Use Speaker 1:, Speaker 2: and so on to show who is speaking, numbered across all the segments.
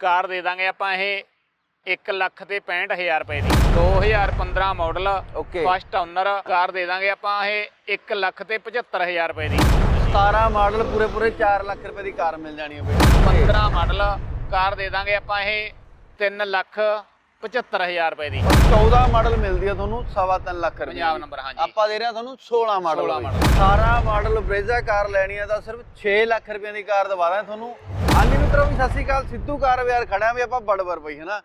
Speaker 1: ਕਾਰ ਦੇ ਦਾਂਗੇ ਆਪਾਂ ਇਹ 1 ਲੱਖ ਤੇ 65000 ਰੁਪਏ ਦੀ। 2015 model
Speaker 2: okay
Speaker 1: first owner car ਦੇ ਦਾਂਗੇ ਆਪਾਂ ਇਹ 1 ਲੱਖ ਤੇ 75000 ਰੁਪਏ ਦੀ।
Speaker 2: 17 ਮਾਡਲ ਪੂਰੇ ਪੂਰੇ 4 ਲੱਖ ਰੁਪਏ ਦੀ ਕਾਰ ਮਿਲ ਜਾਣੀ ਹੈ ਬਈ।
Speaker 1: 15 ਮਾਡਲ ਕਾਰ ਦੇ ਦਾਂਗੇ ਆਪਾਂ ਇਹ 3 ਲੱਖ 75000 ਰੁਪਏ ਦੀ।
Speaker 2: 14 ਮਾਡਲ ਮਿਲਦੀ ਹੈ ਤੁਹਾਨੂੰ ਸਵਾ ਤਿੰਨ ਲੱਖ ਰੁਪਏ
Speaker 1: ਪੰਜਾਬ। ਨੰਬਰ ਹਾਂਜੀ।
Speaker 2: ਆਪਾਂ ਦੇ ਰਹੇ ਹਾਂ ਤੁਹਾਨੂੰ 16 ਮਾਡਲ
Speaker 1: 16
Speaker 2: ਬਈ।
Speaker 1: ਮਾਡਲ।
Speaker 2: 18 ਮਾਡਲ ਬ੍ਰੇਜ਼ਾ ਕਾਰ ਲੈਣੀ ਹੈ ਤਾਂ ਸਿਰਫ 6 ਲੱਖ ਰੁਪਏ ਦੀ ਕਾਰ ਦਵਾ ਦਾਂ ਤੁਹਾਨੂੰ। ਹਾਂਜੀ ਮਿੱਤਰੋ ਵੀ ਸਤਿ ਸ਼੍ਰੀ ਅਕਾਲ ਸਿੱਧੂ ਕਾਰ ਬਾਜ਼ਾਰ ਖੜਿਆ ਵੀ ਆਪਾਂ ਬੜਬਰ ਬਈ ਹਨਾ?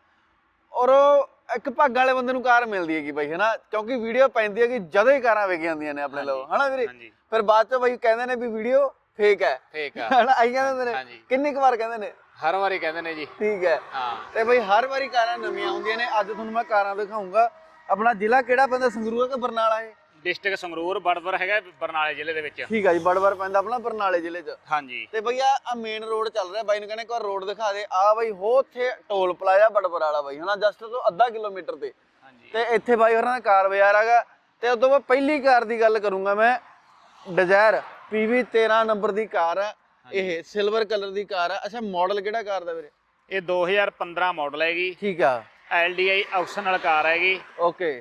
Speaker 2: ਔਰ ਉਹ ਇੱਕ ਭਾਗਾਂ ਵਾਲੇ ਬੰਦੇ ਨੂੰ ਕਾਰ ਮਿਲਦੀ ਹੈਗੀ ਬਈ ਹਨਾ? ਕਿਉਂਕਿ ਵੀਡੀਓ ਪੈਂਦੀ ਹੈ ਕਿ ਜਦੋਂ ਹੀ ਕਾਰਾਂ ਵਿਕ ਜਾਂਦੀਆਂ ਨੇ ਆਪਣੇ ਲੋ ਹਨਾ ਵੀਰੇ?
Speaker 1: ਹਾਂਜੀ।
Speaker 2: ਫਿਰ ਬਾਅਦ ਚ ਬਈ ਕਹਿੰਦੇ ਨੇ ਵੀ ਵੀਡੀਓ ਫੇਕ ਹੈ।
Speaker 1: ਫੇਕ ਆ।
Speaker 2: ਹਨਾ ਆਈ ਕਹਿੰਦੇ ਨੇ
Speaker 1: ਹਾਂਜੀ।
Speaker 2: ਕਿੰਨੀ ਕੁ ਵਾਰ ਕਹਿੰਦੇ ਨੇ
Speaker 1: ਹਰ ਵਾਰੀ ਕਹਿੰਦੇ ਨੇ ਜੀ।
Speaker 2: ਠੀਕ ਹੈ।
Speaker 1: ਹਾਂ।
Speaker 2: ਤੇ ਬਈ ਹਰ ਵਾਰੀ ਕਾਰਾਂ ਨਵੀਆਂ ਆਉਂਦੀਆਂ ਨੇ। ਅੱਜ ਤੁਹਾਨੂੰ ਮੈਂ ਕਾਰਾਂ ਦਿਖਾਉਂਗਾ ਆਪਣਾ ਜ਼ਿਲ੍ਹਾ ਕਿਹੜਾ ਪੈਂਦਾ ਸੰਗਰੂਰ ਕਿ ਬਰਨਾਲਾ ਹੈ
Speaker 1: ਡਿਸਟ੍ਰਿਕਟ ਸੰਗਰੂਰ ਬੜਬਰ ਹੈਗਾ ਬਰਨਾਲੇ ਜ਼ਿਲ੍ਹੇ ਦੇ ਵਿੱਚ।
Speaker 2: ਠੀਕ ਆ ਜੀ ਬੜਬੜ ਪੈਂਦਾ ਆਪਣਾ ਬਰਨਾਲੇ ਜ਼ਿਲ੍ਹੇ 'ਚ।
Speaker 1: ਹਾਂਜੀ।
Speaker 2: ਤੇ ਬਈ ਆ ਮੇਨ ਰੋਡ ਚੱਲ ਰਿਹਾ। ਬਾਈ ਨੂੰ ਕਹਿੰਦੇ ਇੱਕ ਵਾਰ ਰੋਡ ਦਿਖਾ ਦੇ। ਆ ਬਈ ਹੋ ਉੱਥੇ ਟੋਲ ਪਲਾਜ਼ਾ ਬੜਬੜ ਵਾਲਾ ਬਈ ਹਨਾ? ਜਸਟ ਤੋਂ ਅੱਧਾ ਕਿਲੋਮੀਟਰ ਤੇ।
Speaker 1: ਹਾਂਜੀ।
Speaker 2: ਤੇ ਇੱਥੇ ਬਾਈ ਹੋਰਾਂ ਦਾ ਕਾਰ ਬਾਜ਼ਾਰ ਹੈਗਾ। ਤੇ ਉਦੋਂ ਮੈਂ ਪਹਿਲੀ ਕਾਰ ਦੀ ਗੱਲ ਕਰੂੰਗਾ ਮੈਂ। ਡਿਜ਼ਾਇਰ PV 13 ਨੰਬਰ ਦੀ ਕਾਰ ਹੈ। ਇਹ ਸਿਲਵਰ ਕਲਰ ਦੀ ਕਾਰ ਹੈ ਅੱਛਾ ਮਾਡਲ ਕਿਹੜਾ ਕਾਰ ਦਾ ਵੀਰੇ?
Speaker 1: ਇਹ 2015 ਮਾਡਲ ਹੈਗੀ।
Speaker 2: ਠੀਕ ਆ।
Speaker 1: LDI ਆਪਸ਼ਨਲ ਕਾਰ ਹੈਗੀ।
Speaker 2: ਓਕੇ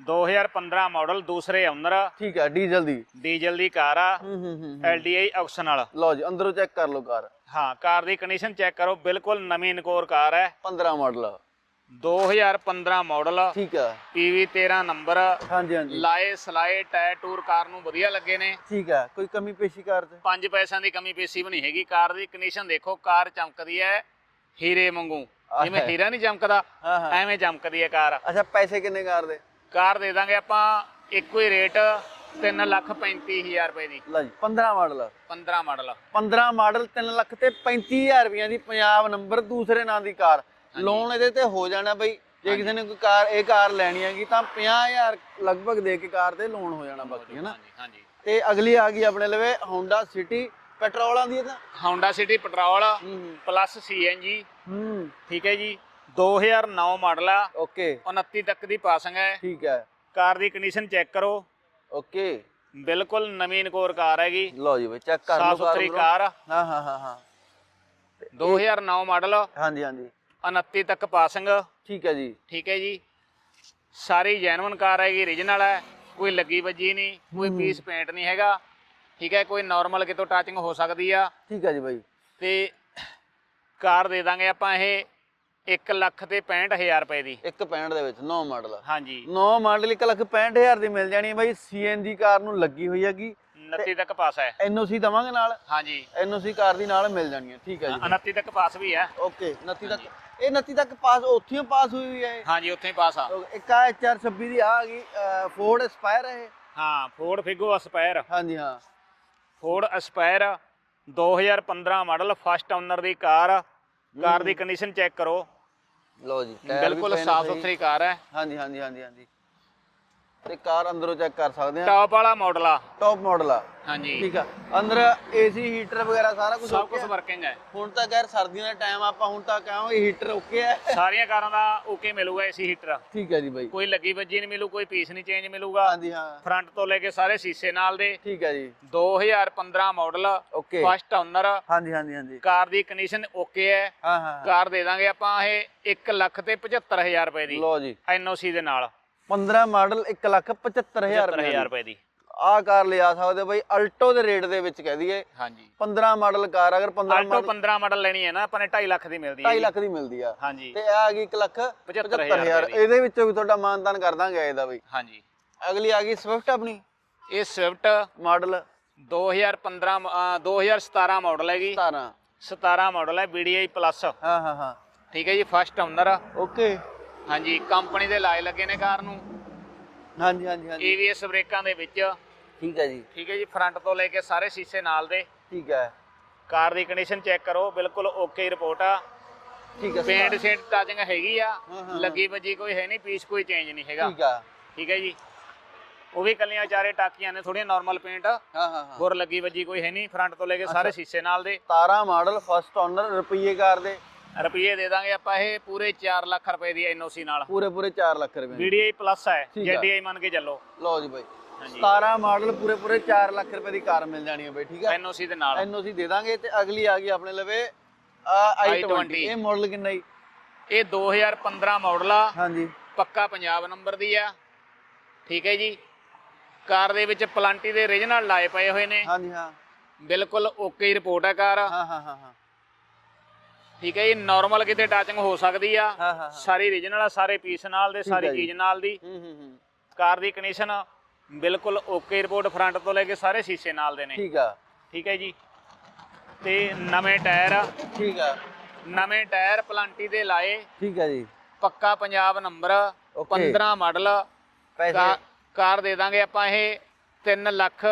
Speaker 1: 2015 ਮਾਡਲ ਦੂਸਰੇ ਓਨਰ
Speaker 2: ਠੀਕ ਆ ਡੀਜ਼ਲ ਦੀ।
Speaker 1: ਡੀਜ਼ਲ ਦੀ ਕਾਰ ਆ।
Speaker 2: ਹੂੰ ਹੂੰ ਹੂੰ
Speaker 1: LDI ਆਪਸ਼ਨਲ
Speaker 2: ਲਓ ਜੀ ਅੰਦਰੋਂ ਚੈੱਕ ਕਰ ਲਓ ਕਾਰ।
Speaker 1: ਹਾਂ ਕਾਰ ਦੀ ਕੰਡੀਸ਼ਨ ਚੈੱਕ ਕਰੋ। ਬਿਲਕੁਲ ਨਵੀਂ ਇਨਕੋਰ ਕਾਰ ਹੈ।
Speaker 2: 15 ਮਾਡਲ
Speaker 1: 2015 ਮਾਡਲ
Speaker 2: ਠੀਕ ਆ।
Speaker 1: PV 13 ਨੰਬਰ
Speaker 2: ਹਾਂਜੀ ਹਾਂਜੀ।
Speaker 1: ਲਾਏ ਸਲਾਏ ਟਾਇਰ ਟੂਰ ਕਾਰ ਨੂੰ ਵਧੀਆ ਲੱਗੇ ਨੇ।
Speaker 2: ਠੀਕ ਆ ਕੋਈ ਕਮੀ ਪੇਸ਼ੀ ਕਾਰ ਤੇ?
Speaker 1: ਪੰਜ ਪੈਸਿਆਂ ਦੀ ਕਮੀ ਪੇਸੀ ਵੀ ਨਹੀਂ ਹੈਗੀ। ਕਾਰ ਦੀ ਕੰਡੀਸ਼ਨ ਦੇਖੋ ਕਾਰ ਚਮਕਦੀ ਹੈ ਹੀਰੇ ਵਾਂਗੂ। ਜਿਵੇਂ। ਹੀਰਾ ਨਹੀਂ ਚਮਕਦਾ ਐਵੇਂ ਚਮਕਦੀ ਹੈ ਕਾਰ।
Speaker 2: ਅੱਛਾ ਪੈਸੇ ਕਿੰਨੇ ਕਾਰ ਦੇ?
Speaker 1: ਕਾਰ ਦੇ ਦਾਂਗੇ ਆਪਾਂ ਇੱਕੋ ਹੀ ਰੇਟ 3 ਲੱਖ 35000 ਰੁਪਏ ਦੀ।
Speaker 2: ਲਓ ਜੀ 15 ਮਾਡਲ।
Speaker 1: 15 ਮਾਡਲ।
Speaker 2: 15 ਮਾਡਲ 3 ਲੱਖ ਤੇ 35000 ਰੁਪਈਆਂ ਦੀ ਪੰਜਾਬ ਨੰਬਰ ਦੂਸਰੇ ਨਾਂ ਦੀ ਕਾਰ। ਲੋਨ ਇਹਦੇ ਤੇ ਹੋ ਜਾਣਾ ਬਈ। ਜੇ ਕਿਸੇ ਨੇ ਕੋਈ ਕਾਰ ਇਹ ਕਾਰ ਲੈਣੀ ਹੈਗੀ ਤਾਂ 50000 ਲਗਭਗ ਦੇ ਕੇ ਕਾਰ ਤੇ ਲੋਨ ਹੋ ਜਾਣਾ ਬਾਕੀ
Speaker 1: ਹਾਂਜੀ ਹਾਂਜੀ।
Speaker 2: ਤੇ ਅਗਲੀ ਆ ਗਈ ਆਪਣੇ ਲਵੇ Honda City ਪੈਟਰੋਲਾਂ ਦੀ ਇਹ ਤਾਂ?
Speaker 1: Honda City ਪੈਟਰੋਲ
Speaker 2: ਹੂੰ
Speaker 1: ਪਲੱਸ CNG
Speaker 2: ਹੂੰ।
Speaker 1: ਠੀਕ ਹੈ ਜੀ। 2009 ਮਾਡਲ ਆ।
Speaker 2: ਓਕੇ।
Speaker 1: 29 ਤੱਕ ਦੀ ਪਾਸਿੰਗ ਹੈ।
Speaker 2: ਠੀਕ ਹੈ।
Speaker 1: ਕਾਰ ਦੀ ਕੰਡੀਸ਼ਨ ਚੈੱਕ ਕਰੋ।
Speaker 2: ਓਕੇ।
Speaker 1: ਬਿਲਕੁਲ ਨਵੀਂ ਇਨਕੋਰ ਕਾਰ ਹੈਗੀ।
Speaker 2: ਲਓ ਜੀ ਬਈ ਚੈੱਕ ਕਰ ਲਓ
Speaker 1: ਸਾਫ਼ ਸੁਥਰੀ। ਕਾਰ
Speaker 2: ਹਾਂ ਹਾਂ ਹਾਂ ਹਾਂ।
Speaker 1: 2009 ਮਾਡਲ।
Speaker 2: ਹਾਂਜੀ ਹਾਂਜੀ।
Speaker 1: 29 ਤੱਕ ਪਾਸਿੰਗ।
Speaker 2: ਠੀਕ ਹੈ ਜੀ।
Speaker 1: ਠੀਕ ਹੈ ਜੀ। ਸਾਰੀ ਜੈਨੂਇਨ ਕਾਰ ਹੈਗੀ origignal ਹੈ। ਕੋਈ ਲੱਗੀ ਵੱਜੀ ਨਹੀਂ ਕੋਈ ਪੀਸ ਪੇਂਟ ਨਹੀਂ ਹੈਗਾ। ਠੀਕ ਹੈ ਕੋਈ ਨਾਰਮਲ ਕਿਤੋਂ ਟੱਚਿੰਗ ਹੋ ਸਕਦੀ ਆ।
Speaker 2: ਠੀਕ ਹੈ ਜੀ ਬਾਈ।
Speaker 1: ਤੇ ਕਾਰ ਦੇ ਦਾਂਗੇ ਆਪਾਂ ਇਹ 1 ਲੱਖ ਤੇ 65000 ਰੁਪਏ ਦੀ।
Speaker 2: 165 ਦੇ ਵਿੱਚ 9 ਮਾਡਲ
Speaker 1: ਹਾਂਜੀ।
Speaker 2: 9 ਮਾਡਲ 1 ਲੱਖ 65000 ਦੀ ਮਿਲ ਜਾਣੀ ਹੈ ਬਾਈ। ਸੀਐਨਜੀ ਕਾਰ ਨੂੰ ਲੱਗੀ ਹੋਈ ਹੈਗੀ।
Speaker 1: 29 ਤੱਕ ਪਾਸ ਹੈ।
Speaker 2: ਐਨਓਸੀ ਦਵਾਂਗੇ ਨਾਲ।
Speaker 1: ਹਾਂਜੀ।
Speaker 2: ਐਨਓਸੀ ਕਾਰ ਦੀ ਨਾਲ ਮਿਲ ਜਾਣੀ ਹੈ। ਠੀਕ ਹੈ ਜੀ।
Speaker 1: 29 ਤੱਕ ਪਾਸ ਵੀ ਹੈ।
Speaker 2: ਓਕੇ 29 ਤੱਕ ਇਹ 29 ਤੱਕ ਪਾਸ ਉੱਥੋਂ ਹੀ ਪਾਸ ਹੋਈ ਹੋਈ ਹੈ?
Speaker 1: ਹਾਂਜੀ ਉੱਥੇ ਹੀ ਪਾਸ ਆ।
Speaker 2: ਇੱਕ ਆ 426 ਦੀ ਆ ਗਈ ਫੋਰਡ ਐਸਪਾਇਰ ਹੈ?
Speaker 1: ਹਾਂ ਫੋਰਡ ਫਿਗੋ ਅਸਪਾਇਰ
Speaker 2: ਹਾਂਜੀ ਹਾਂ।
Speaker 1: Ford Aspire 2015 model first owner ਦੀ ਕਾਰ। ਕਾਰ ਦੀ ਕੰਡੀਸ਼ਨ ਚੈੱਕ ਕਰੋ।
Speaker 2: ਲਓ ਜੀ
Speaker 1: ਬਿਲਕੁਲ ਸਾਫ਼। ਸੁਥਰੀ ਕਾਰ ਹੈ।
Speaker 2: ਹਾਂਜੀ ਹਾਂਜੀ ਹਾਂਜੀ ਹਾਂਜੀ। ਤੇ ਕਾਰ ਅੰਦਰੋਂ ਚੈੱਕ ਕਰ ਸਕਦੇ ਆ
Speaker 1: ਟਾਪ ਵਾਲਾ ਮਾਡਲ ਆ।
Speaker 2: ਟੌਪ ਮਾਡਲ ਆ।
Speaker 1: ਹਾਂਜੀ।
Speaker 2: ਠੀਕ ਆ। ਅੰਦਰ ਏਸੀ ਹੀਟਰ ਵਗੈਰਾ ਸਾਰਾ ਕੁਝ
Speaker 1: ਸਭ ਕੁਝ ਵਰਕਿੰਗ ਹੈ
Speaker 2: ਹੁਣ ਤਾਂ ਖੈਰ ਸਰਦੀਆਂ ਦਾ ਟਾਈਮ ਆਪਾਂ ਹੁਣ ਤਾਂ ਕਹਾਂਗੇ ਹੀਟਰ ਓਕੇ ਹੈ
Speaker 1: ਸਾਰੀਆਂ ਕਾਰਾਂ ਦਾ ਓਕੇ ਮਿਲੂਗਾ ਏਸੀ ਹੀਟਰ
Speaker 2: ਠੀਕ ਹੈ ਜੀ ਬਾਈ।
Speaker 1: ਕੋਈ ਲੱਗੀ ਵੱਜੀ ਨਹੀਂ ਮਿਲੂ ਕੋਈ ਪੀਸ ਨਹੀਂ ਚੇਂਜ ਮਿਲੂਗਾ।
Speaker 2: ਹਾਂਜੀ ਹਾਂ।
Speaker 1: ਫਰੰਟ ਤੋਂ ਲੈ ਕੇ ਸਾਰੇ ਸੀਸੇ ਨਾਲ ਦੇ।
Speaker 2: ਠੀਕ ਹੈ ਜੀ।
Speaker 1: 2015 ਮਾਡਲ
Speaker 2: ਓਕੇ
Speaker 1: ਫਸਟ ਓਨਰ
Speaker 2: ਹਾਂਜੀ ਹਾਂਜੀ ਹਾਂਜੀ।
Speaker 1: ਕਾਰ ਦੀ ਕੰਡੀਸ਼ਨ ਓਕੇ ਹੈ
Speaker 2: ਹਾਂ ਹਾਂ।
Speaker 1: ਕਾਰ ਦੇ ਦਾਂਗੇ ਆਪਾਂ ਇਹ 1 ਲੱਖ ਤੇ 75000 ਰੁਪਏ ਦੀ।
Speaker 2: ਲਓ ਜੀ।
Speaker 1: ਐਨਓਸੀ ਦੇ ਨਾਲ।
Speaker 2: 15 ਮਾਡਲ 1 ਲੱਖ 75000 ਰੁਪਏ
Speaker 1: 75000 ਰੁਪਏ ਦੀ।
Speaker 2: ਆ ਕਾਰ ਲਿਆ ਸਕਦੇ ਬਾਈ ਅਲਟੋ ਦੇ ਰੇਟ ਦੇ ਵਿੱਚ ਕਹਿ ਦਈਏ।
Speaker 1: ਹਾਂਜੀ।
Speaker 2: 15 ਮਾਡਲ ਕਾਰ ਅਗਰ 15
Speaker 1: ਆਲਟੋ 15 ਮਾਡਲ ਲੈਣੀ ਹੈ ਨਾ ਆਪਾਂ ਨੇ 2.5 ਲੱਖ ਦੀ ਮਿਲਦੀ ਹੈ
Speaker 2: 2.5 ਲੱਖ ਦੀ ਮਿਲਦੀ ਆ।
Speaker 1: ਹਾਂਜੀ।
Speaker 2: ਤੇ ਆ ਗਈ 1 ਲੱਖ
Speaker 1: 75000
Speaker 2: 75000
Speaker 1: ਦੀ।
Speaker 2: ਇਹਦੇ ਵਿੱਚੋਂ ਵੀ ਤੁਹਾਡਾ ਮਾਨਤਾਨ ਕਰ ਦਾਂਗੇ ਇਹਦਾ ਬਈ।
Speaker 1: ਹਾਂਜੀ।
Speaker 2: ਅਗਲੀ ਆ ਗਈ ਸਵਿਫਟ ਆਪਣੀ।
Speaker 1: ਇਹ ਸਵਿਫਟ
Speaker 2: ਮਾਡਲ
Speaker 1: 2015 ਅ, 2017 ਮਾਡਲ ਹੈਗੀ।
Speaker 2: 17
Speaker 1: 17 ਮਾਡਲ ਹੈ BDI ਪਲੱਸ
Speaker 2: ਹਾਂ ਹਾਂ ਹਾਂ।
Speaker 1: ਠੀਕ ਹੈ ਜੀ ਫਸਟ ਓਨਰ
Speaker 2: ਓਕੇ
Speaker 1: ਹਾਂਜੀ ਕੰਪਨੀ ਦੇ ਲਾਏ ਲੱਗੇ ਨੇ ਕਾਰ ਨੂੰ?
Speaker 2: ਹਾਂਜੀ ਹਾਂਜੀ ਹਾਂਜੀ।
Speaker 1: ABS ਬ੍ਰੇਕਾਂ ਦੇ ਵਿੱਚ।
Speaker 2: ਠੀਕ ਹੈ ਜੀ।
Speaker 1: ਠੀਕ ਹੈ ਜੀ ਫਰੰਟ ਤੋਂ ਲੈ ਕੇ ਸਾਰੇ ਸ਼ੀਸ਼ੇ ਨਾਲ ਦੇ।
Speaker 2: ਠੀਕ ਹੈ।
Speaker 1: ਕਾਰ ਦੀ ਕੰਡੀਸ਼ਨ ਚੈੱਕ ਕਰੋ ਬਿਲਕੁਲ ਓਕੇ ਰਿਪੋਰਟ ਆ।
Speaker 2: ਠੀਕ ਹੈ।
Speaker 1: ਪੇਂਟ ਸੇਂਟ ਟਚਿੰਗ ਹੈਗੀ ਆ। ਲੱਗੀ ਵੱਜੀ ਕੋਈ ਹੈ ਨਹੀਂ ਪੀਸ ਕੋਈ ਚੇਂਜ ਨਹੀਂ ਹੈਗਾ।
Speaker 2: ਠੀਕ ਆ।
Speaker 1: ਠੀਕ ਹੈ ਜੀ। ਉਹ ਵੀ ਕੱਲੀਆਂ ਚਾਰੇ ਟਾਕੀਆਂ ਨੇ ਥੋੜੀਆਂ ਨਾਰਮਲ ਪੇਂਟ
Speaker 2: ਹਾਂ ਹਾਂ
Speaker 1: ਹੋਰ ਲੱਗੀ ਵੱਜੀ ਕੋਈ ਹੈ ਨਹੀਂ ਫਰੰਟ ਤੋਂ ਲੈ ਕੇ ਸਾਰੇ ਸ਼ੀਸ਼ੇ ਨਾਲ ਦੇ।
Speaker 2: 17 ਮਾਡਲ ਫਸਟ ਓਨਰ ਰੁਪਈਏ ਕਾਰ ਦੇ।
Speaker 1: ਰੁਪਏ ਦੇ ਦਾਂਗੇ ਆਪਾਂ ਇਹ ਪੂਰੇ 4 ਲੱਖ ਰੁਪਏ ਦੀ ਐਨਓਸੀ ਨਾਲ।
Speaker 2: ਪੂਰੇ ਪੂਰੇ 4 ਲੱਖ ਰੁਪਏ ਦੀ।
Speaker 1: VDI ਪਲੱਸ ਹੈ
Speaker 2: ਆ।
Speaker 1: ZDI ਮੰਨ ਕੇ ਚੱਲੋ।
Speaker 2: ਲਓ ਜੀ ਬਾਈ।
Speaker 1: ਹਾਂਜੀ।
Speaker 2: 17 ਮਾਡਲ ਪੂਰੇ ਪੂਰੇ 4 ਲੱਖ ਰੁਪਏ ਦੀ ਕਾਰ ਮਿਲ ਜਾਣੀ ਹੈ ਬਾਈ ਠੀਕ ਹੈ
Speaker 1: ਐਨਓਸੀ ਦੇ ਨਾਲ।
Speaker 2: ਐਨਓਸੀ ਦੇ ਦਾਂਗੇ ਤੇ ਅਗਲੀ ਆ ਗਈ ਆਪਣੇ ਲਵੇ i20
Speaker 1: i20
Speaker 2: ਇਹ ਮਾਡਲ ਕਿੰਨਾ ਜੀ?
Speaker 1: ਇਹ 2015 ਮਾਡਲ ਆ।
Speaker 2: ਹਾਂਜੀ।
Speaker 1: ਪੱਕਾ ਪੰਜਾਬ ਨੰਬਰ ਦੀ ਆ। ਠੀਕ ਹੈ ਜੀ। ਕਾਰ ਦੇ ਵਿੱਚ ਪਲਾਂਟੀ ਦੇ origignal ਲਾਏ ਪਏ ਹੋਏ ਨੇ।
Speaker 2: ਹਾਂਜੀ ਹਾਂ।
Speaker 1: ਬਿਲਕੁਲ ਓਕੇ ਰਿਪੋਰਟ ਹੈ ਕਾਰ।
Speaker 2: ਹਾਂ ਹਾਂ ਹਾਂ।
Speaker 1: ਠੀਕ ਹੈ ਜੀ ਨਾਰਮਲ ਕਿਤੇ ਟੱਚਿੰਗ ਹੋ ਸਕਦੀ ਆ।
Speaker 2: ਹਾਂ, ਹਾਂ, ਹਾਂ।
Speaker 1: ਸਾਰੀ origignal ਆ ਸਾਰੇ ਪੀਸ ਨਾਲ ਦੇ ਸਾਰੀ
Speaker 2: ਹੈ ਜੀ।
Speaker 1: ਚੀਜ਼ ਨਾਲ ਦੀ।
Speaker 2: ਹੂੰ ਹੂੰ ਹੂੰ।
Speaker 1: ਕਾਰ ਦੀ ਕੰਡੀਸ਼ਨ ਬਿਲਕੁਲ ਓਕੇ ਰਿਪੋਰਟ ਫਰੰਟ ਤੋਂ ਲੈ ਕੇ ਸਾਰੇ ਸ਼ੀਸ਼ੇ ਨਾਲ ਦੇ ਨੇ।
Speaker 2: ਠੀਕ ਆ।
Speaker 1: ਠੀਕ ਹੈ ਜੀ। ਤੇ ਨਵੇਂ ਟਾਇਰ ਆ,
Speaker 2: ਠੀਕ ਆ।
Speaker 1: ਨਵੇਂ ਟਾਇਰ ਪਲਾਂਟੀ ਦੇ ਲਾਏ।
Speaker 2: ਠੀਕ ਆ ਜੀ।
Speaker 1: ਪੱਕਾ ਪੰਜਾਬ ਨੰਬਰ
Speaker 2: Okay.
Speaker 1: 15 ਮਾਡਲ
Speaker 2: ਪੈਸੇ
Speaker 1: ਕਾਰ ਦੇ ਦਾਂਗੇ ਆਪਾਂ ਇਹ 3 ਲੱਖ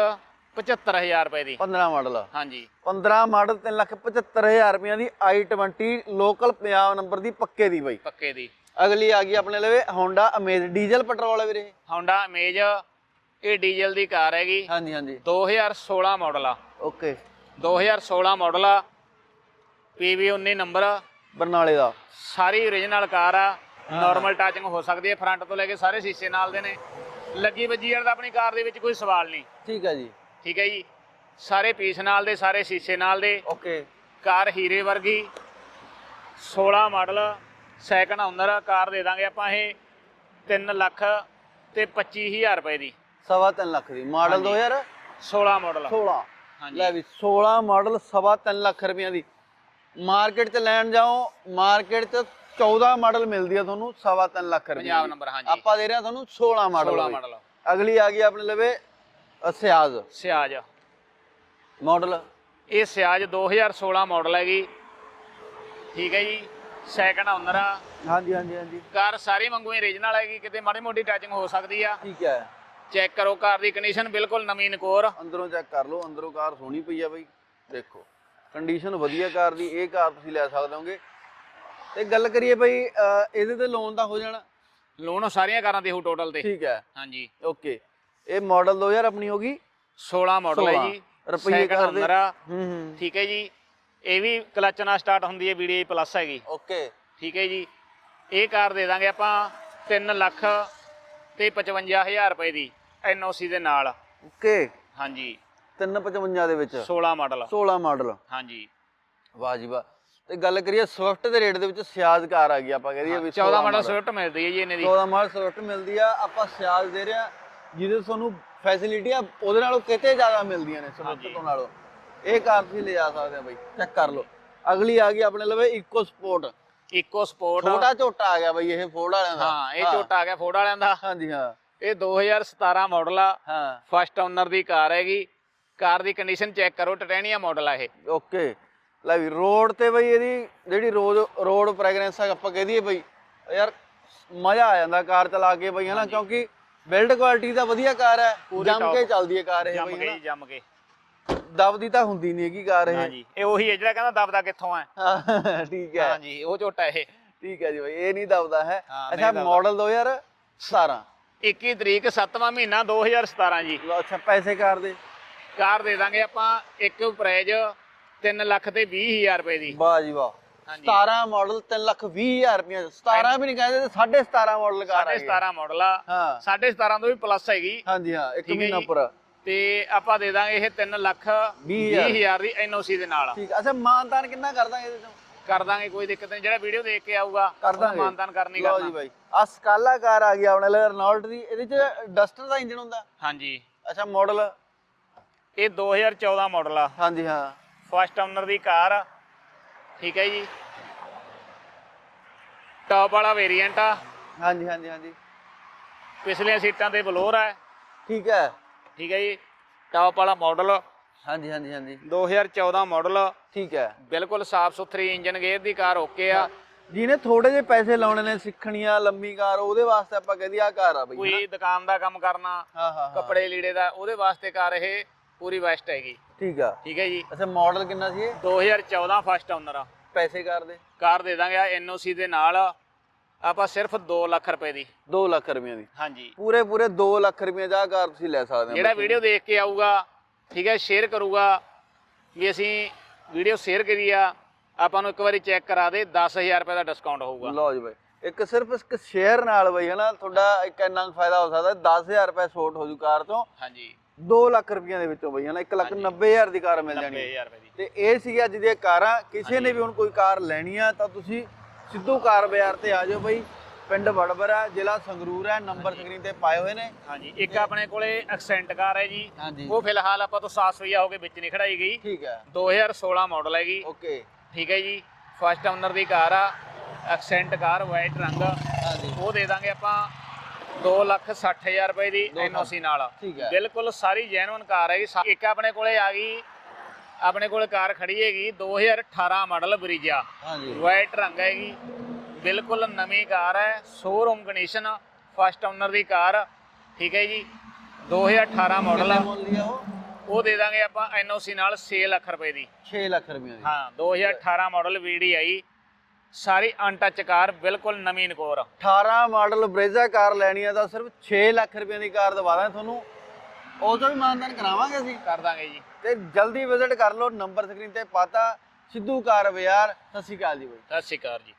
Speaker 1: 75000 ਰੁਪਏ ਦੀ।
Speaker 2: 15 ਮਾਡਲ।
Speaker 1: ਹਾਂਜੀ।
Speaker 2: 15 ਮਾਡਲ 375000 ਰੁਪਈਆਂ ਦੀ i20 ਲੋਕਲ ਪੰਜਾਬ ਨੰਬਰ ਦੀ ਪੱਕੇ ਦੀ ਬਾਈ।
Speaker 1: ਪੱਕੇ ਦੀ।
Speaker 2: ਅਗਲੀ ਆ ਗਈ ਆਪਣੇ ਲਵੇ Honda Amaze ਡੀਜ਼ਲ ਪੈਟਰੋਲ ਹੈ ਵੀਰੇ।
Speaker 1: Honda Amaze ਇਹ ਡੀਜ਼ਲ ਦੀ ਕਾਰ ਹੈਗੀ।
Speaker 2: ਹਾਂਜੀ ਹਾਂਜੀ।
Speaker 1: 2016 ਮਾਡਲ ਆ।
Speaker 2: ਓਕੇ।
Speaker 1: 2016 ਮਾਡਲ ਆ। PV 19 ਨੰਬਰ
Speaker 2: ਬਰਨਾਲੇ ਦਾ।
Speaker 1: ਸਾਰੀ origignal ਕਾਰ ਆ। ਨਾਰਮਲ ਟੱਚਿੰਗ ਹੋ ਸਕਦੀ ਹੈ। ਫਰੰਟ ਤੋਂ ਲੈ ਕੇ ਸਾਰੇ ਸ਼ੀਸ਼ੇ ਨਾਲ ਦੇ ਨੇ। ਲੱਗੀ ਵੱਜੀ ਵਾਲਾ ਆਪਣੀ ਕਾਰ ਦੇ ਵਿੱਚ ਕੋਈ ਸਵਾਲ ਨਹੀਂ।
Speaker 2: ਠੀਕ ਹੈ ਜੀ।
Speaker 1: ਠੀਕ ਹੈ ਜੀ। ਸਾਰੇ ਪੀਸ ਨਾਲ ਦੇ ਸਾਰੇ ਸ਼ੀਸ਼ੇ ਨਾਲ ਦੇ।
Speaker 2: ਓਕੇ।
Speaker 1: ਕਾਰ ਹੀਰੇ ਵਰਗੀ। 16 ਮਾਡਲ ਸੈਕੰਡ ਓਨਰ ਕਾਰ ਦੇ ਦਾਂਗੇ ਆਪਾਂ ਇਹ 3 ਲੱਖ ਤੇ 25000 ਰੁਪਏ ਦੀ।
Speaker 2: ਸਵਾ ਤਿੰਨ ਲੱਖ ਦੀ। ਮਾਡਲ
Speaker 1: ਹਾਂਜੀ।
Speaker 2: 2016
Speaker 1: 16 ਮਾਡਲ। ਹਾਂਜੀ।
Speaker 2: ਲੈ ਵੀ 16 ਮਾਡਲ ਸਵਾ ਤਿੰਨ ਲੱਖ ਰੁਪਈਆਂ ਦੀ। ਮਾਰਕੀਟ 'ਚ ਲੈਣ ਜਾਓ ਮਾਰਕੀਟ 'ਚ 14 ਮਾਡਲ ਮਿਲਦੀ ਆ ਤੁਹਾਨੂੰ ਸਵਾ ਤਿੰਨ ਲੱਖ ਰੁਪਏ
Speaker 1: ਪੰਜਾਬ ਨੰਬਰ ਹਾਂਜੀ।
Speaker 2: ਆਪਾਂ ਦੇ ਰਹੇ ਹਾਂ ਤੁਹਾਨੂੰ 16 ਮਾਡਲ
Speaker 1: 16
Speaker 2: ਬਾਈ।
Speaker 1: ਮਾਡਲ।
Speaker 2: ਅਗਲੀ ਆ ਗਈ ਆਪਣੇ ਲਵੇ ਸਿਆਜ਼।
Speaker 1: ਸਿਆਜ।
Speaker 2: ਮਾਡਲ?
Speaker 1: ਇਹ ਸਿਆਜ 2016 ਮਾਡਲ ਹੈਗੀ। ਠੀਕ ਹੈ ਜੀ। ਸੈਕੰਡ ਓਨਰ ਆ।
Speaker 2: ਹਾਂਜੀ ਹਾਂਜੀ ਹਾਂਜੀ।
Speaker 1: ਕਾਰ ਸਾਰੀ ਵਾਂਗੂ origignal ਹੈਗੀ। ਕਿਤੇ ਮਾੜੀ ਮੋਟੀ ਟੱਚਿੰਗ ਹੋ ਸਕਦੀ ਆ।
Speaker 2: ਠੀਕ ਹੈ।
Speaker 1: ਚੈੱਕ ਕਰੋ ਕਾਰ ਦੀ ਕੰਡੀਸ਼ਨ ਬਿਲਕੁਲ ਨਵੀਂ ਨਕੋਰ।
Speaker 2: ਅੰਦਰੋਂ ਚੈੱਕ ਕਰ ਲਓ। ਅੰਦਰੋਂ ਕਾਰ ਸੋਹਣੀ ਪਈ ਆ ਬਈ। ਦੇਖੋ ਕੰਡੀਸ਼ਨ ਵਧੀਆ ਕਾਰ ਦੀ। ਇਹ ਕਾਰ ਤੁਸੀਂ ਲੈ ਸਕਦੇ ਹੋਗੇ। ਤੇ ਗੱਲ ਕਰੀਏ ਬਈ ਇਹਦੇ ਤੇ ਲੋਨ ਤਾਂ ਹੋ ਜਾਣਾ।
Speaker 1: ਲੋਨ ਸਾਰੀਆਂ ਕਾਰਾਂ ਤੇ ਹੋ ਟੋਟਲ ਤੇ।
Speaker 2: ਠੀਕ ਹੈ।
Speaker 1: ਹਾਂਜੀ।
Speaker 2: ਓਕੇ ਇਹ ਮਾਡਲ 2000 ਆਪਣੀ ਹੋ ਗਈ।
Speaker 1: 16 ਮਾਡਲ ਹੈ
Speaker 2: 16
Speaker 1: ਜੀ।
Speaker 2: ਰੁਪਈਏ
Speaker 1: Second
Speaker 2: ਕਰਦੇ
Speaker 1: ਆ।
Speaker 2: ਹੂੰ ਹੂੰ।
Speaker 1: ਠੀਕ ਹੈ ਜੀ। ਇਹ ਵੀ ਕਲਚ ਨਾਲ ਸਟਾਰਟ ਹੁੰਦੀ ਹੈ ਵੀਡੀਆਈ ਪਲੱਸ ਹੈਗੀ।
Speaker 2: ਓਕੇ।
Speaker 1: ਠੀਕ ਹੈ ਜੀ। ਇਹ ਕਾਰ ਦੇ ਦਾਂਗੇ ਆਪਾਂ 3 ਲੱਖ ਤੇ 55000 ਰੁਪਏ ਦੀ ਐਨਓਸੀ ਦੇ ਨਾਲ।
Speaker 2: ਓਕੇ।
Speaker 1: ਹਾਂਜੀ।
Speaker 2: 355 ਦੇ ਵਿੱਚ।
Speaker 1: 16 ਮਾਡਲ
Speaker 2: 16 ਮਾਡਲ
Speaker 1: ਹਾਂਜੀ।
Speaker 2: ਵਾਹ ਜੀ ਵਾਹ। ਤੇ ਗੱਲ ਕਰੀਏ ਸਵਿਫਟ ਦੇ ਰੇਟ ਦੇ ਵਿੱਚ ਸਿਆਜ਼ ਕਾਰ ਆ ਗਈ ਆਪਾਂ ਕਹਿ ਦਈਏ ਵੀ
Speaker 1: 14 ਮਾਡਲ ਸਵਿਫਟ ਮਿਲਦੀ ਹੈ ਜੀ ਇਹਨੇ ਦੀ।
Speaker 2: 14 ਮਾਡਲ ਸਵਿਫਟ ਮਿਲਦੀ ਆ ਆਪਾਂ ਸਿਆਜ਼ ਦੇ ਰਹੇ ਆ ਜਿਹਦੇ ਤੁਹਾਨੂੰ ਫੈਸਿਲਿਟੀ ਆ ਉਹਦੇ ਨਾਲੋਂ ਕਿਤੇ ਜ਼ਿਆਦਾ ਮਿਲਦੀਆਂ ਨੇ
Speaker 1: ਹਾਂਜੀ।
Speaker 2: ਤੋਂ ਨਾਲੋਂ। ਇਹ ਕਾਰ ਤੁਸੀਂ ਲੈ ਜਾ ਸਕਦੇ ਆ ਬਾਈ ਚੈੱਕ ਕਰ ਲਓ। ਅਗਲੀ ਆ ਗਈ ਆਪਣੇ ਲਵੇ ਇਕੋ ਸਪੋਰਟ
Speaker 1: ਇਕੋ ਸਪੋਰਟ
Speaker 2: ਛੋਟਾ ਝੋਟਾ ਆ ਗਿਆ ਬਾਈ ਇਹ ਫੋਰਡ ਵਾਲਿਆਂ ਦਾ।
Speaker 1: ਹਾਂ ਇਹ ਝੋਟਾ ਆ ਗਿਆ ਫੋਰਡ ਵਾਲਿਆਂ ਦਾ।
Speaker 2: ਹਾਂਜੀ ਹਾਂ।
Speaker 1: ਇਹ 2017 ਮਾਡਲ ਆ।
Speaker 2: ਹਾਂ।
Speaker 1: ਫਸਟ ਓਨਰ ਦੀ ਕਾਰ ਹੈਗੀ। ਕਾਰ ਦੀ ਕੰਡੀਸ਼ਨ ਚੈੱਕ ਕਰੋ ਟਟੈਨੀਆ ਮਾਡਲ ਆ ਇਹ।
Speaker 2: ਓਕੇ। ਲੈ ਵੀ ਰੋਡ ਤੇ ਬਈ ਇਹਦੀ ਜਿਹੜੀ ਰੋਡ ਰੋਡ ਫ੍ਰੈਗਰੈਂਸ ਆ ਆਪਾਂ ਕਹਿ ਦਈਏ ਬਈ ਯਾਰ ਮਜ਼ਾ ਆ ਜਾਂਦਾ ਕਾਰ ਚਲਾ ਕੇ ਬਈ ਹਨਾ? ਕਿਉਂਕਿ ਬਿਲਡ ਕੁਆਲਿਟੀ ਦਾ ਵਧੀਆ ਕਾਰ ਹੈ
Speaker 1: ਪੂਰੀ
Speaker 2: ਜੰਮ ਕੇ। ਚੱਲਦੀ ਹੈ ਕਾਰ ਇਹ
Speaker 1: ਜੰਮ
Speaker 2: ਬਈ
Speaker 1: ਕੇ
Speaker 2: ਹਨਾ?
Speaker 1: ਜੀ ਜੰਮ ਕੇ।
Speaker 2: ਦਬਦੀ ਤਾਂ ਹੁੰਦੀ ਨਹੀਂ ਹੈਗੀ ਕਾਰ ਇਹ।
Speaker 1: ਹਾਂਜੀ ਇਹ ਉਹੀ ਹੈ ਜਿਹੜਾ ਕਹਿੰਦਾ ਦਬਦਾ ਕਿੱਥੋਂ ਆ
Speaker 2: ਹਾਂ, ਠੀਕ ਹੈ।
Speaker 1: ਹਾਂਜੀ ਉਹ ਝੋਟਾ ਇਹ।
Speaker 2: ਠੀਕ ਹੈ ਜੀ ਬਈ ਇਹ ਨਹੀਂ ਦਬਦਾ ਹੈ।
Speaker 1: ਹਾਂ,
Speaker 2: ਅੱਛਾ
Speaker 1: ਦਬਦਾ।
Speaker 2: ਮਾਡਲ 2017
Speaker 1: 21 ਤਰੀਕ 7ਵਾਂ ਮਹੀਨਾ 2017 ਜੀ।
Speaker 2: ਲਓ, ਅੱਛਾ ਪੈਸੇ ਕਾਰ ਦੇ।
Speaker 1: ਕਾਰ ਦੇ ਦਾਂਗੇ ਆਪਾਂ ਇੱਕ ਪ੍ਰਾਈਜ਼ 3 ਲੱਖ ਤੇ 20 ਹਜ਼ਾਰ ਰੁਪਏ ਦੀ।
Speaker 2: ਵਾਹ ਜੀ ਵਾਹ। 17 ਮਾਡਲ 3 ਲੱਖ 20 ਹਜ਼ਾਰ ਰੁਪਏ 17 ਵੀ ਨਹੀਂ ਕਹਿੰਦੇ 17.5 ਮਾਡਲ ਕਾਰ ਆ ਗਈ।
Speaker 1: 17 ਮਾਡਲ ਆ।
Speaker 2: ਹਾਂ।
Speaker 1: 17.5 ਤੋਂ ਵੀ ਪਲੱਸ ਹੈਗੀ।
Speaker 2: ਹਾਂਜੀ ਹਾਂ ਇੱਕ ਮਹੀਨਾ। ਪੂਰਾ।
Speaker 1: ਤੇ ਆਪਾਂ ਦੇ ਦਾਂਗੇ ਇਹ 3 ਲੱਖ
Speaker 2: ਵੀਹ
Speaker 1: 20
Speaker 2: ਹਜ਼ਾਰ।
Speaker 1: ਹਜ਼ਾਰ ਦੀ ਐਨਓਸੀ ਦੇ ਨਾਲ।
Speaker 2: ਠੀਕ ਅੱਛਾ ਮਾਨਤਾਨ ਕਿੰਨਾ ਕਰਦਾ ਇਹਦੇ ਚੋਂ?
Speaker 1: ਕਰ ਦਾਂਗੇ ਕੋਈ ਦਿੱਕਤ ਨਹੀਂ। ਜਿਹੜਾ ਵੀਡੀਓ ਦੇਖ ਕੇ ਆਊਗਾ
Speaker 2: ਕਰ ਦਾਂਗੇ।
Speaker 1: ਮਾਨਦਾਨ ਕਰਨੀ
Speaker 2: ਲਓ ਜੀ
Speaker 1: ਕਰਨਾ।
Speaker 2: ਬਾਈ। ਆ ਸਕਾਲਾ ਕਾਰ ਆ ਗਈ ਆਪਣੇ ਲਈ ਰਨੋਲਟ ਦੀ। ਇਹਦੇ ਚ ਡਸਟਰ ਦਾ ਇੰਜਨ ਹੁੰਦਾ?
Speaker 1: ਹਾਂਜੀ।
Speaker 2: ਅੱਛਾ ਮਾਡਲ
Speaker 1: ਇਹ 2014 ਮਾਡਲ ਆ।
Speaker 2: ਹਾਂਜੀ ਹਾਂ।
Speaker 1: ਫਸਟ ਓਨਰ ਦੀ ਕਾਰ ਆ। ਠੀਕ ਹੈ ਜੀ। ਟਾਪ ਵਾਲਾ ਵੇਰੀਐਂਟ ਆ।
Speaker 2: ਹਾਂਜੀ ਹਾਂਜੀ ਹਾਂਜੀ।
Speaker 1: ਪਿਛਲੀਆਂ ਸੀਟਾਂ ਤੇ ਬਲੋਰ ਆ।
Speaker 2: ਠੀਕ ਹੈ।
Speaker 1: ਠੀਕ ਹੈ ਜੀ। ਟਾਪ ਵਾਲਾ ਮਾਡਲ
Speaker 2: ਹਾਂਜੀ ਹਾਂਜੀ ਹਾਂਜੀ।
Speaker 1: 2014 ਮਾਡਲ
Speaker 2: ਠੀਕ ਹੈ।
Speaker 1: ਬਿਲਕੁਲ ਸਾਫ਼ ਸੁਥਰੀ ਇੰਜਨ ਗੇਅਰ ਦੀ ਕਾਰ ਓਕੇ ਆ।
Speaker 2: ਜਿਹਨੇ ਥੋੜੇ ਜਿਹੇ ਪੈਸੇ ਲਾਉਣੇ ਨੇ ਸਿੱਖਣੀ ਆ ਲੰਮੀ ਕਾਰ ਉਹਦੇ ਵਾਸਤੇ ਆਪਾਂ ਕਹਦੀ ਆ ਕਾਰ ਆ ਬਈ?
Speaker 1: ਕੋਈ ਦੁਕਾਨ ਦਾ ਕੰਮ ਕਰਨਾ
Speaker 2: ਹਾਂ ਹਾਂ
Speaker 1: ਕੱਪੜੇ ਲੀੜੇ ਦਾ ਉਹਦੇ ਵਾਸਤੇ ਕਾਰ ਇਹ ਪੂਰੀ ਬੈਸਟ ਹੈਗੀ।
Speaker 2: ਠੀਕ ਆ।
Speaker 1: ਠੀਕ ਹੈ ਜੀ।
Speaker 2: ਅੱਛਾ ਮਾਡਲ ਕਿੰਨਾ ਸੀ ਇਹ?
Speaker 1: 2014 ਫਸਟ ਓਨਰ ਆ।
Speaker 2: ਪੈਸੇ ਕਾਰ ਦੇ?
Speaker 1: ਕਾਰ ਦੇ ਦਾਂਗੇ ਆ ਐਨਓਸੀ ਦੇ ਨਾਲ। ਆਪਾਂ ਸਿਰਫ 2 ਲੱਖ ਰੁਪਏ ਦੀ।
Speaker 2: 2 ਲੱਖ ਰੁਪਏ ਦੀ।
Speaker 1: ਹਾਂਜੀ।
Speaker 2: ਪੂਰੇ ਪੂਰੇ 2 ਲੱਖ ਰੁਪਏ ਦਾ ਕਾਰ ਤੁਸੀਂ ਲੈ ਸਕਦੇ ਹੋ।
Speaker 1: ਜਿਹੜਾ ਵੀਡੀਓ ਦੇਖ ਕੇ ਆਊਗਾ ਠੀਕ ਹੈ ਸ਼ੇਅਰ ਕਰੂਗਾ ਵੀ ਅਸੀਂ ਵੀਡੀਓ ਸ਼ੇਅਰ ਕਰੀ ਆ ਆਪਾਂ ਨੂੰ ਇੱਕ ਵਾਰੀ ਚੈੱਕ ਕਰਾ ਦੇ 10000 ਰੁਪਏ ਦਾ ਡਿਸਕਾਊਂਟ ਹੋਊਗਾ।
Speaker 2: ਲਓ ਜੀ ਬਾਈ। ਇੱਕ ਸਿਰਫ ਇੱਕ ਸ਼ੇਅਰ ਨਾਲ ਬਈ ਹਨਾ ਤੁਹਾਡਾ ਇੱਕ ਇੰਨਾ ਫਾਇਦਾ ਹੋ ਸਕਦਾ 10000 ਰੁਪਏ ਛੋਟ ਹੋ ਜੂ ਕਾਰ ਤੋਂ।
Speaker 1: ਹਾਂਜੀ।
Speaker 2: 2 ਲੱਖ ਰੁਪਈਆਂ ਦੇ ਵਿੱਚੋਂ ਬਈ ਹਨਾ 1 ਲੱਖ 90 ਹਜ਼ਾਰ ਦੀ ਕਾਰ ਮਿਲ ਜਾਣੀ। ਹੈ।
Speaker 1: 90000 ਰੁਪਏ ਦੀ।
Speaker 2: ਤੇ ਇਹ ਸੀ ਅੱਜ ਦੀਆਂ ਕਾਰਾਂ ਕਿਸੇ ਨੇ ਵੀ ਹੁਣ ਕੋਈ ਕਾਰ ਲੈਣੀ ਆ ਤਾਂ ਤੁਸੀਂ ਸਿੱਧੂ ਕਾਰ ਬਾਜ਼ਾਰ ਤੇ ਆ ਜਾਓ ਬਈ। ਪਿੰਡ ਵੜਬਰਾ ਜ਼ਿਲ੍ਹਾ ਸੰਗਰੂਰ ਹੈ ਨੰਬਰ ਸਕਰੀਨ ਤੇ ਪਾਏ ਹੋਏ ਨੇ।
Speaker 1: ਹਾਂਜੀ ਇੱਕ ਆਪਣੇ ਕੋਲੇ ਐਕਸੈਂਟ ਕਾਰ ਹੈ ਜੀ। ਉਹ ਫਿਲਹਾਲ ਆਪਾਂ ਤੋਂ 700 ਹੋ ਕੇ ਵਿੱਚ ਨਹੀਂ ਖੜਾਈ ਗਈ।
Speaker 2: ਠੀਕ ਹੈ
Speaker 1: 2016 ਮਾਡਲ ਹੈਗੀ।
Speaker 2: ਓਕੇ।
Speaker 1: ਠੀਕ ਹੈ ਜੀ। ਫਸਟ ਓਨਰ ਦੀ ਕਾਰ ਆ ਐਕਸੈਂਟ ਕਾਰ ਵਾਈਟ ਰੰਗ।
Speaker 2: ਹਾਂਜੀ।
Speaker 1: ਉਹ ਦੇ ਦਾਂਗੇ ਆਪਾਂ 260000 ਰੁਪਏ ਦੀ
Speaker 2: ਦੋ ਲੱਖ।
Speaker 1: ਐਨਓਸੀ ਨਾਲ।
Speaker 2: ਠੀਕ ਹੈ।
Speaker 1: ਬਿਲਕੁਲ ਸਾਰੀ ਜੈਨੂਨ ਕਾਰ ਸਾ- ਇੱਕ ਆਪਣੇ ਕੋਲੇ ਆ ਗਈ ਆਪਣੇ ਕੋਲ ਕਾਰ ਖੜੀ ਹੈਗੀ 2018 ਮਾਡਲ ਬਰੀਜਾ।
Speaker 2: ਹਾਂਜੀ।
Speaker 1: ਵਾਈਟ ਰੰਗ ਹੈਗੀ। ਬਿਲਕੁਲ ਨਵੀਂ ਕਾਰ ਹੈ। ਸ਼ੋਰੂਮ ਕੰਡੀਸ਼ਨ ਫਸਟ ਓਨਰ ਦੀ ਕਾਰ। ਠੀਕ ਹੈ ਜੀ। 2018 ਮਾਡਲ
Speaker 2: ਦੀ ਆ ਉਹ?
Speaker 1: ਦੇ ਦਾਂਗੇ ਆਪਾਂ ਐਨਓਸੀ ਨਾਲ 6 ਲੱਖ ਰੁਪਏ ਦੀ।
Speaker 2: 6 ਲੱਖ ਰੁਪਈਆਂ ਦੀ।
Speaker 1: ਹਾਂ 2018 ਮਾਡਲ ਵੀਡੀਆਈ। ਸਾਰੀ ਅਨਟੱਚ ਕਾਰ ਬਿਲਕੁਲ ਨਵੀਂ ਨਕੋਰ
Speaker 2: 18 ਮਾਡਲ ਬਰੇਜ਼ਾ ਕਾਰ ਲੈਣੀ ਆ ਤਾਂ ਸਿਰਫ 6 ਲੱਖ ਰੁਪਏ ਦੀ ਕਾਰ ਦਵਾ ਦਾਂ ਤੁਹਾਨੂੰ। ਤੋਂ ਵੀ ਮਾਨਦਾਨ ਕਰਾਵਾਂਗੇ ਅਸੀਂ।
Speaker 1: ਕਰ ਦਾਂਗੇ ਜੀ।
Speaker 2: ਤੇ ਜਲਦੀ ਵਿਜ਼ਿਟ ਕਰ ਲਓ ਨੰਬਰ ਸਕਰੀਨ ਤੇ ਪਾਤਾ ਸਿੱਧੂ ਕਾਰ ਬਾਜ਼ਾਰ। ਸਤਿ ਸ਼੍ਰੀ ਅਕਾਲ ਜੀ ਬਾਈ।
Speaker 1: ਸਤਿ ਸ਼੍ਰੀ ਅਕਾਲ ਜੀ।